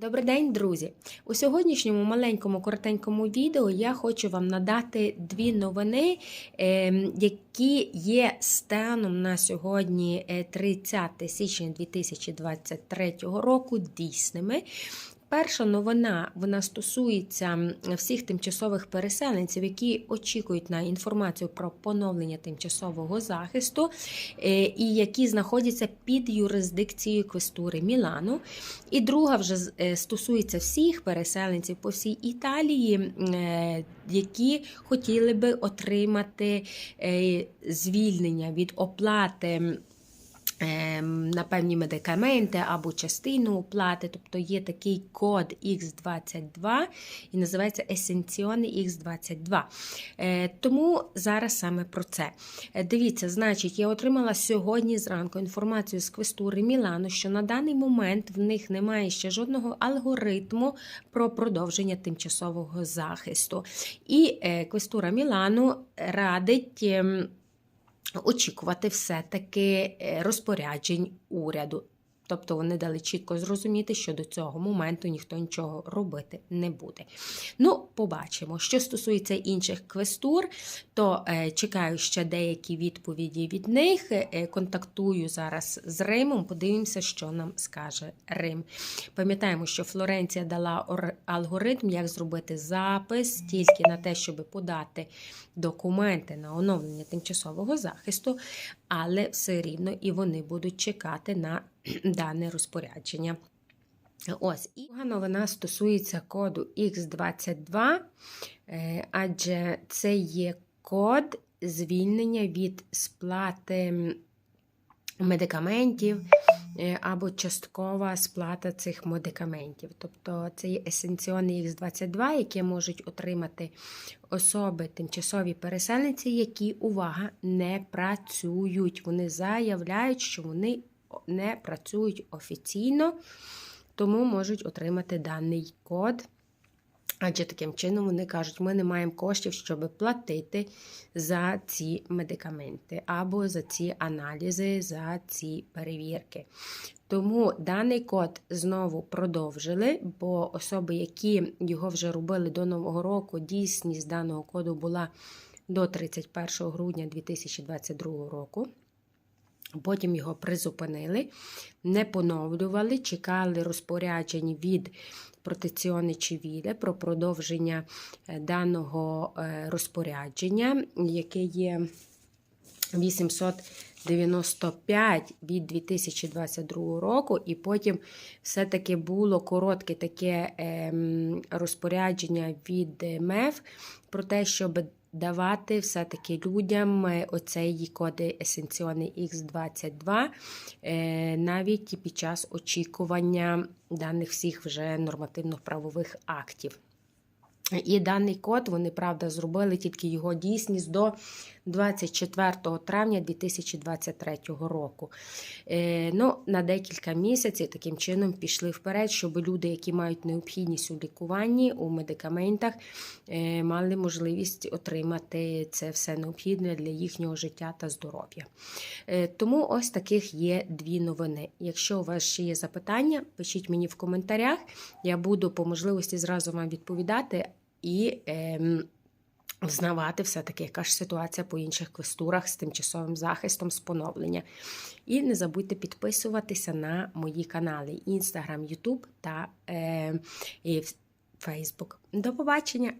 Добрий день, друзі! У сьогоднішньому маленькому коротенькому відео я хочу вам надати дві новини, ем, які є станом на сьогодні е, 30 січня 2023 року дійсними. Перша новина вона стосується всіх тимчасових переселенців, які очікують на інформацію про поновлення тимчасового захисту е, і які знаходяться під юрисдикцією квестури Мілану. І друга вже е, стосується всіх переселенців по всій Італії, е, які хотіли би отримати звільнення від оплати. Ем, На певні медикаменти або частину оплати, тобто є такий код X22 і називається Есенціони X22. Е, Тому зараз саме про це. Е, Дивіться, значить, я отримала сьогодні зранку інформацію з квестури Мілану, що на даний момент в них немає ще жодного алгоритму про продовження тимчасового захисту. І е, квестура Мілану радить. Очікувати все-таки е, розпоряджень уряду. Тобто вони дали чітко зрозуміти, що до цього моменту ніхто нічого робити не буде. Ну, побачимо. Що стосується інших квестур, то е, чекаю ще деякі відповіді від них. Е, контактую зараз з Римом, подивимося, що нам скаже Рим. Пам'ятаємо, що Флоренція дала ор- алгоритм, як зробити запис тільки на те, щоб подати документи на оновлення тимчасового захисту, але все рівно і вони будуть чекати на дане розпорядження. Ось, і друга новина стосується коду X22, е, адже це є код звільнення від сплати медикаментів е, або часткова сплата цих медикаментів. Тобто це є есенціони X22, які можуть отримати особи тимчасові переселенці, які, увага, не працюють. Вони заявляють, що вони не працюють офіційно, тому можуть отримати даний код. Адже таким чином вони кажуть, ми не маємо коштів, щоб платити за ці медикаменти або за ці аналізи, за ці перевірки. Тому даний код знову продовжили, бо особи, які його вже робили до Нового року, дійсність даного коду була до 31 грудня 2022 року. Потім його призупинили, не поновлювали, чекали розпоряджень від протеціони Чивіле про продовження е, даного е, розпорядження, яке є 895 від 2022 року, і потім все-таки було коротке таке ем, розпорядження від МЕФ про те, щоб давати все-таки людям е, оцей коди есенціони X22 е, навіть під час очікування даних всіх вже нормативно-правових актів. І даний код вони, правда, зробили тільки його дійсність до 24 травня 2023 року. Е, ну, на декілька місяців таким чином пішли вперед, щоб люди, які мають необхідність у лікуванні, у медикаментах, е, мали можливість отримати це все необхідне для їхнього життя та здоров'я. Е, тому ось таких є дві новини. Якщо у вас ще є запитання, пишіть мені в коментарях. Я буду по можливості зразу вам відповідати і ем, взнавати все-таки, яка ж ситуація по інших квестурах з тимчасовим захистом, з поновлення. І не забудьте підписуватися на мої канали Instagram, YouTube та е, Facebook. До побачення!